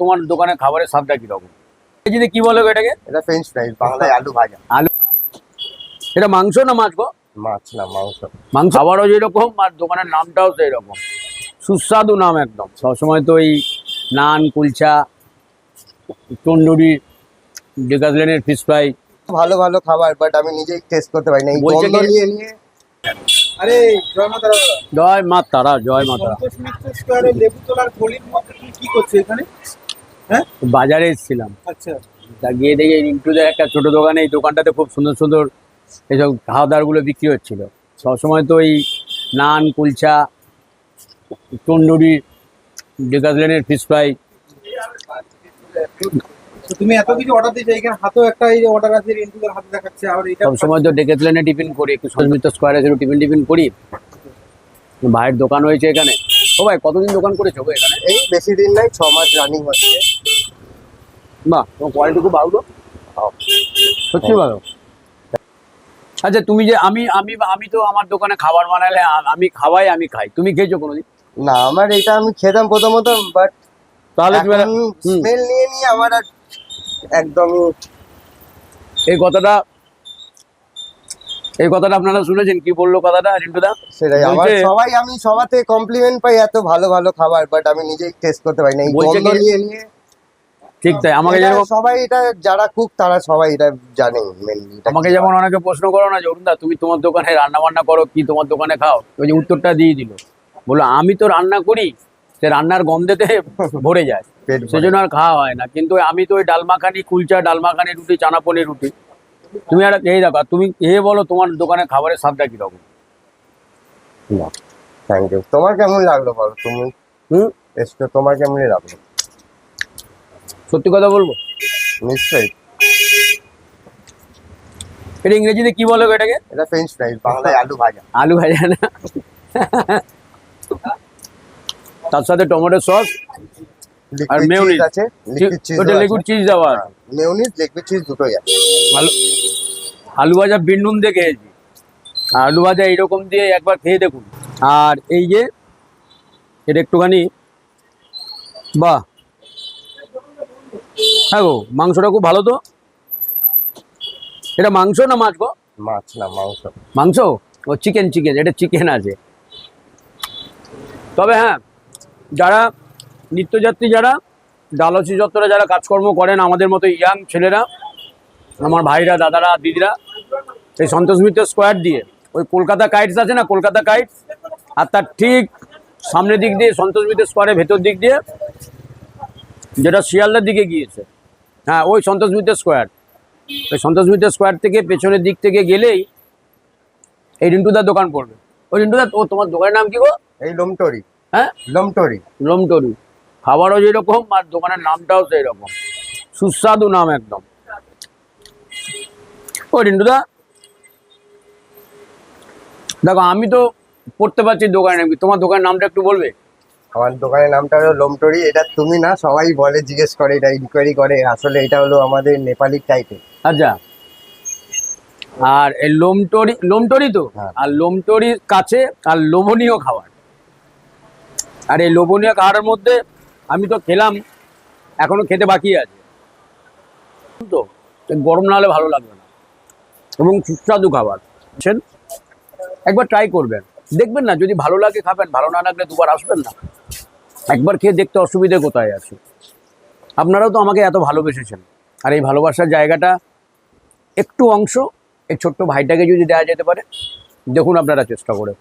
তোমার দোকানে খাবারের স্বাদটা কীরকম? যদি কি বলো এটাকে? এটা ফ্রেঞ্চ ফ্রাইজ বাংলায় আলু ভাজা। এটা মাংস না মাছ গো? মাছ না মাংস। মাংস খাবারও যেরকম আর দোকানের নামটাও সেই রকম সুস্বাদু নাম একদম। সবসময় তো এই নান কুলচা তন্দুরি ডেকাজলেনের ফিশ ফ্রাই ভালো ভালো খাবার বাট আমি নিজেই টেস্ট করতে পারি না। এই গন্ধ নিয়ে নিয়ে আরে জয় মাতা দাদা জয় মা তারা জয় মা তারা স্কোয়ারে লেবু তোলার গলির মধ্যে তুমি কি করছ এখানে? হ্যাঁ? বাজারে এসেছিলাম। আচ্ছা। তা গিয়ে দেখি রিন্টুদের একটা ছোট দোকানে এই দোকানটাতে খুব সুন্দর সুন্দর এইসব খাওয়া দাওয়াগুলো বিক্রি হচ্ছিল। সবসময় তো এই নান কুলচা তন্দুরি ডেকাজলেনের ফিশ ফ্রাই। তুমি এত কিছু অর্ডার দিয়েছ এখানে হাতেও একটা এই অর্ডার আছে রেন্টুদের হাতে দেখাচ্ছে আর এটা সব সময় তো ডেকেথলেনে টিফিন করি একটু সঞ্জিত স্কোয়ারে একটু টিফিন টিফিন করি। ভাইয়ের দোকান হয়েছে এখানে। ও ভাই কতদিন দোকান করেছ গো এখানে? এই বেশি দিন নাই ছ মাস রানিং হচ্ছে। বাহ তোমার কোয়ালিটি খুব ভালো সত্যি ভালো? আচ্ছা তুমি যে আমি আমি আমি তো আমার দোকানে খাবার বানালে আমি খাওয়াই আমি খাই। তুমি খেয়েছো কোনোদিন? না আমার এটা আমি খেতাম প্রথমত বাট তাহলে। স্মেল নিয়ে নিয়ে আমার আর একদমই। এই কথাটা এই কথাটা আপনারা শুনেছেন? কি বলল কথাটা রিন্টুদা? সেটাই আমার সবাই আমি সবাতে কমপ্লিমেন্ট পাই এত ভালো ভালো খাবার বাট আমি নিজেই টেস্ট করতে পারি না। এই গন্ধ নিয়ে নিয়ে ঠিক তাই আমাকে যেরকম সবাই এটা যারা কুক তারা সবাই এটা জানে মেনলি আমাকে যেমন অনেকে প্রশ্ন করো না যে অরুণদা তুমি তোমার দোকানে রান্না বান্না করো কি তোমার দোকানে খাও? ওই যে উত্তরটা দিয়ে দিল। বলল আমি তো রান্না করি সে রান্নার গন্ধেতে ভরে যায়। পেট। সেজন্য আর খাওয়া হয় না। কিন্তু আমি তো ওই ডালমাখানি কুলচা ডালমাখানি রুটি চানা পনির রুটি। তুমি আর এই দেখো তুমি এ বলো তোমার দোকানে খাবারের স্বাদটা কীরকম? থ্যাংক ইউ তোমার কেমন লাগল বলো তুমি? হুম? এসছো তোমার কেমনই লাগল? সত্যি কথা বলব? নিশ্চয়ই। এটা ইংরেজিতে কি বলো এটাকে? এটা ফ্রেঞ্চ ফ্রাইজ বাংলায় আলু ভাজা। আলু ভাজা না? তার সাথে টমেটো সস আর। চিজ আছে ওটা লিকুইড চিজ দেওয়া। মেয়োনিজ লিকুইড চিজ দুটোই আছে। আলু আলু ভাজা বিনুন দিয়ে খেয়েছি। আলু ভাজা এইরকম দিয়ে একবার খেয়ে দেখুন। আর এই যে এটা একটুখানি বাহ। হ্যাঁ গো মাংসটা খুব ভালো তো? এটা মাংস না মাছ গো? মাছ না মাংস। মাংস? ও চিকেন চিকেন এটা চিকেন আছে। তবে হ্যাঁ যারা নিত্যযাত্রী যারা ডালসি চত্বরে যারা কাজকর্ম করেন আমাদের মতো ইয়াং ছেলেরা আমার ভাইরা দাদারা দিদিরা এই সন্তোষ মিত্র স্কোয়ার দিয়ে ওই কলকাতা কাইটস আছে না কলকাতা কাইটস আর তার ঠিক সামনের দিক দিয়ে সন্তোষ মিত্র স্কোয়ারের ভেতর দিক দিয়ে যেটা শিয়ালদার দিকে গিয়েছে। হ্যাঁ ওই সন্তোষ মিত্র স্কোয়ার ওই সন্তোষ মিত্র স্কোয়ার থেকে পেছনের দিক থেকে গেলেই এই রিন্টুদার দোকান পড়বে। ওই রিন্টুদা ও তোমার দোকানের নাম কি গো? এই লোমটরি। হ্যাঁ? লোমটরি। রমটরি খাবারও যেরকম আর দোকানের নামটাও সেই রকম সুস্বাদু নাম একদম। ও রিন্টুদা। দেখো আমি তো পড়তে পারছি দোকানে। তোমার দোকানের নামটা একটু বলবে? আমার দোকানের নামটা হলো লোমটরি। এটা তুমি না সবাই বলে জিজ্ঞেস করে এটা ইনকোয়ারি করে। আসলে এটা হলো আমাদের নেপালি টাইপের আচ্ছা। আর এই লোমটরি লোমটরি তো? হ্যাঁ। আর লোমটরির কাছে আর লোভনীয় খাবার। আর এই লোভনীয় খাবারের মধ্যে আমি তো খেলাম, এখনও খেতে বাকি আছে। তো গরম না হলে ভালো লাগবে না। এবং সুস্বাদু খাবার। বুঝছেন? একবার ট্রাই করবেন। দেখবেন না, যদি ভালো লাগে খাবেন, ভালো না লাগলে দুবার আসবেন না। একবার খেয়ে দেখতে অসুবিধে কোথায় আছে? আপনারাও তো আমাকে এত ভালোবেসেছেন। আর এই ভালোবাসার জায়গাটা একটু অংশ, এই ছোট্ট ভাইটাকে যদি দেওয়া যেতে পারে, দেখুন আপনারা চেষ্টা করে।